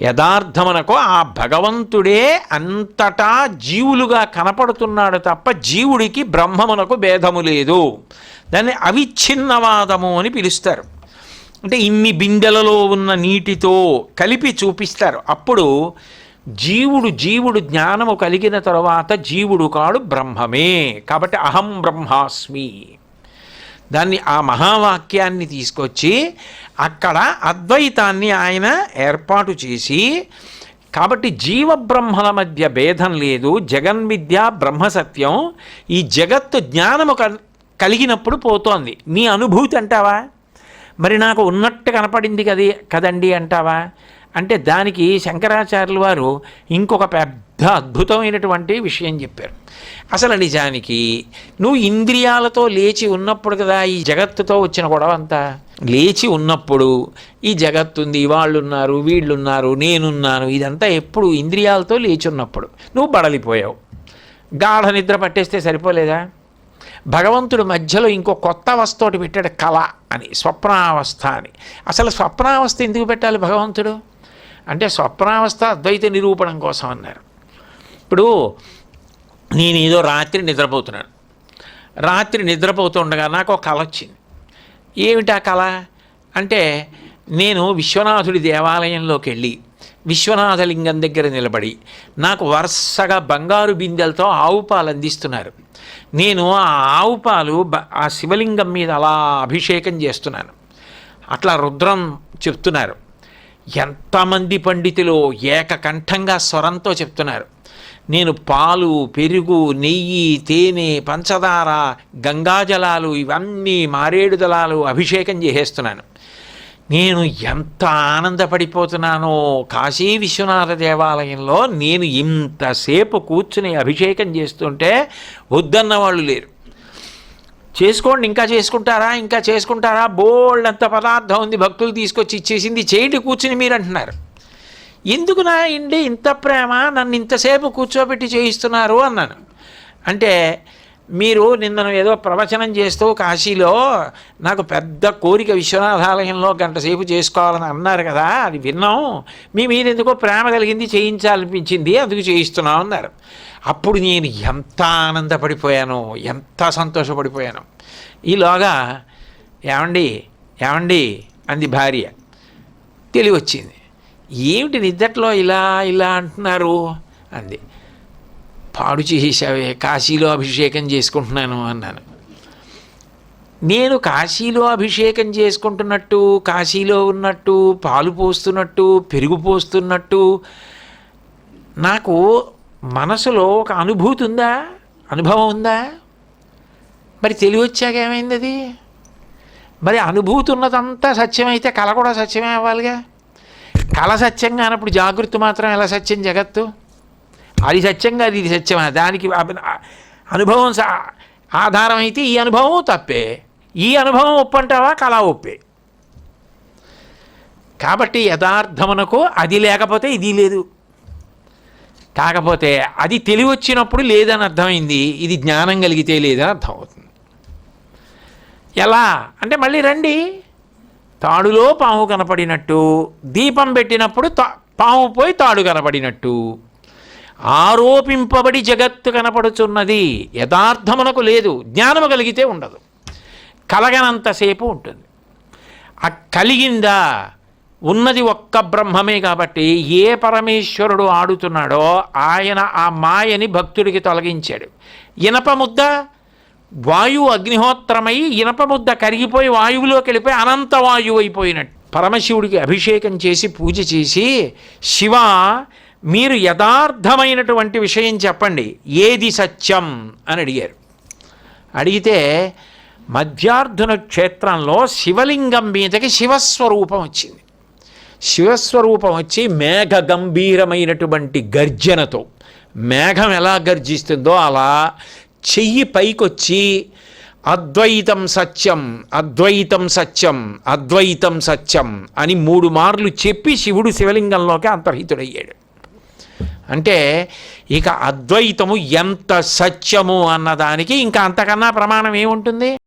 యథార్థమనకో ఆ భగవంతుడే అంతటా జీవులుగా కనపడుతున్నాడు తప్ప జీవుడికి బ్రహ్మమునకు భేదము లేదు. దాన్ని అవిచ్ఛిన్నవాదము అని పిలుస్తారు. అంటే ఇన్ని బిందెలలో ఉన్న నీటితో కలిపి చూపిస్తారు. అప్పుడు జీవుడు జీవుడు జ్ఞానము కలిగిన తరువాత జీవుడు కాడు బ్రహ్మమే. కాబట్టి అహం బ్రహ్మాస్మి. దాన్ని ఆ మహావాక్యాన్ని తీసుకొచ్చి అక్కడ అద్వైతాన్ని ఆయన ఏర్పాటు చేసి కాబట్టి జీవబ్రహ్మల మధ్య భేదం లేదు జగన్విద్య బ్రహ్మసత్యం ఈ జగత్తు జ్ఞానము కలిగినప్పుడు పోతోంది. నీ అనుభూతి అంటావా? మరి నాకు ఉన్నట్టు కనపడింది కది కదండి అంటావా? అంటే దానికి శంకరాచార్యుల వారు ఇంకొక పెద్ద అద్భుతమైనటువంటి విషయం చెప్పారు. అసలు నిజానికి నువ్వు ఇంద్రియాలతో లేచి ఉన్నప్పుడు కదా ఈ జగత్తుతో వచ్చిన గొడవ అంతా? లేచి ఉన్నప్పుడు ఈ జగత్తుంది వాళ్ళున్నారు వీళ్ళున్నారు నేనున్నాను ఇదంతా ఎప్పుడు ఇంద్రియాలతో లేచి ఉన్నప్పుడు. నువ్వు బడలిపోయావు. గాఢ నిద్ర పట్టేస్తే సరిపోలేదా? భగవంతుడు మధ్యలో ఇంకో కొత్త అవస్థతోటి పెట్టాడు కళ అని స్వప్నావస్థ అని. అసలు స్వప్నావస్థ ఎందుకు పెట్టాలి భగవంతుడు? అంటే స్వప్నావస్థ అద్వైత నిరూపణం కోసం అన్నారు. ఇప్పుడు నేను ఏదో రాత్రి నిద్రపోతున్నాను. రాత్రి నిద్రపోతుండగా నాకు ఒక కళ వచ్చింది. ఏమిటి ఆ కళ అంటే నేను విశ్వనాథుడి దేవాలయంలోకి వెళ్ళి విశ్వనాథలింగం దగ్గర నిలబడి నాకు వరుసగా బంగారు బిందెలతో ఆవు పాలు అందిస్తున్నారు. నేను ఆ ఆవు పాలు ఆ శివలింగం మీద అలా అభిషేకం చేస్తున్నాను. అట్లా రుద్రం చెప్తున్నారు. ఎంతమంది పండితులు ఏకకంఠంగా స్వరంతో చెప్తున్నారు. నేను పాలు పెరుగు నెయ్యి తేనె పంచదార గంగాజలాలు ఇవన్నీ మారేడు దళాలు అభిషేకం చేసేస్తున్నాను. నేను ఎంత ఆనందపడిపోతున్నానో కాశీ విశ్వనాథ దేవాలయంలో నేను ఇంతసేపు కూర్చుని అభిషేకం చేస్తుంటే వద్దన్న వాళ్ళు లేరు. చేసుకోండి ఇంకా చేసుకుంటారా ఇంకా చేసుకుంటారా బోల్డ్ అంత పదార్థం ఉంది భక్తులు తీసుకొచ్చి ఇచ్చేసింది చేయండి కూర్చుని మీరు అంటున్నారు. ఎందుకు నా ఇండి ఇంత ప్రేమ నన్ను ఇంతసేపు కూర్చోబెట్టి చేయిస్తున్నారు అన్నాను. అంటే మీరు నిన్న ఏదో ప్రవచనం చేస్తూ కాశీలో నాకు పెద్ద కోరిక విశ్వనాథాలయంలో గంట సేపు చేసుకోవాలని అన్నారు కదా అది విన్నాం. మీ మీద ఎందుకో ప్రేమ కలిగింది చేయించాలనిపించింది అందుకు చేయిస్తున్నాం అన్నారు. అప్పుడు నేను ఎంత ఆనందపడిపోయాను ఎంత సంతోషపడిపోయాను. ఈలోగా ఏమండి ఏమండి అంది భార్య. తెలివి వచ్చింది ఏమిటి నిద్దట్లో ఇలా ఇలా అంటున్నారు? అంది. పాడు చేసేసావే కాశీలో అభిషేకం చేసుకుంటున్నాను అన్నాను. నేను కాశీలో అభిషేకం చేసుకుంటున్నట్టు కాశీలో ఉన్నట్టు పాలు పోస్తున్నట్టు పెరుగు పోస్తున్నట్టు నాకు మనసులో ఒక అనుభూతి ఉందా? అనుభవం ఉందా? మరి తెలివి వచ్చాక ఏమైంది అది? మరి అనుభూతి ఉన్నదంతా సత్యమైతే కళ కూడా సత్యమే అవ్వాలిగా. కళ సత్యం కానప్పుడు జాగృత్త మాత్రం ఎలా సత్యం జగత్తు? అది సత్యం అది ఇది సత్యం దానికి అనుభవం స- ఆధారం అయితే ఈ అనుభవం తప్పే. ఈ అనుభవం ఒప్పంటావా? కళ ఒప్పే. కాబట్టి యథార్థమునకు అది లేకపోతే ఇది లేదు. కాకపోతే అది తెలివి వచ్చినప్పుడు లేదని అర్థమైంది. ఇది జ్ఞానం కలిగితే లేదని అర్థమవుతుంది. ఎలా? అంటే మళ్ళీ రండి. తాడులో పాము కనపడినట్టు దీపం పెట్టినప్పుడు తా పాము పోయి తాడు కనపడినట్టు. ఆరోపింపబడి జగత్తు కనపడుచున్నది యథార్థమునకు లేదు జ్ఞానము కలిగితే ఉండదు. కలగనంతసేపు ఉంటుంది. ఆ కలిగిందా? ఉన్నది ఒక్క బ్రహ్మమే కాబట్టి ఏ పరమేశ్వరుడు ఆడుతున్నాడో ఆయన ఆ మాయని భక్తుడికి తొలగించాడు. ఇనప ముద్ద? వాయువు అగ్నిహోత్రమై ఇనప ముద్ద కరిగిపోయి వాయువులోకి వెళ్ళిపోయి అనంత వాయువు అయిపోయినట్టు. పరమశివుడికి అభిషేకం చేసి పూజ చేసి శివ మీరు యథార్థమైనటువంటి విషయం చెప్పండి. ఏది సత్యం అని అడిగారు. అడిగితే మధ్యార్ధున క్షేత్రంలో శివలింగం మీదకి శివస్వరూపం వచ్చింది. శివస్వరూపం వచ్చి మేఘ గంభీరమైనటువంటి గర్జనతో. మేఘం ఎలా గర్జిస్తుందో అలా చెయ్యి పైకొచ్చి అద్వైతం సత్యం అద్వైతం సత్యం అద్వైతం సత్యం అని మూడు మార్లు చెప్పి శివుడు శివలింగంలోకి అంతర్హితుడయ్యాడు. అంటే ఇక అద్వైతము ఎంత సత్యము అన్నదానికి ఇంకా అంతకన్నా ప్రమాణం ఏముంటుంది?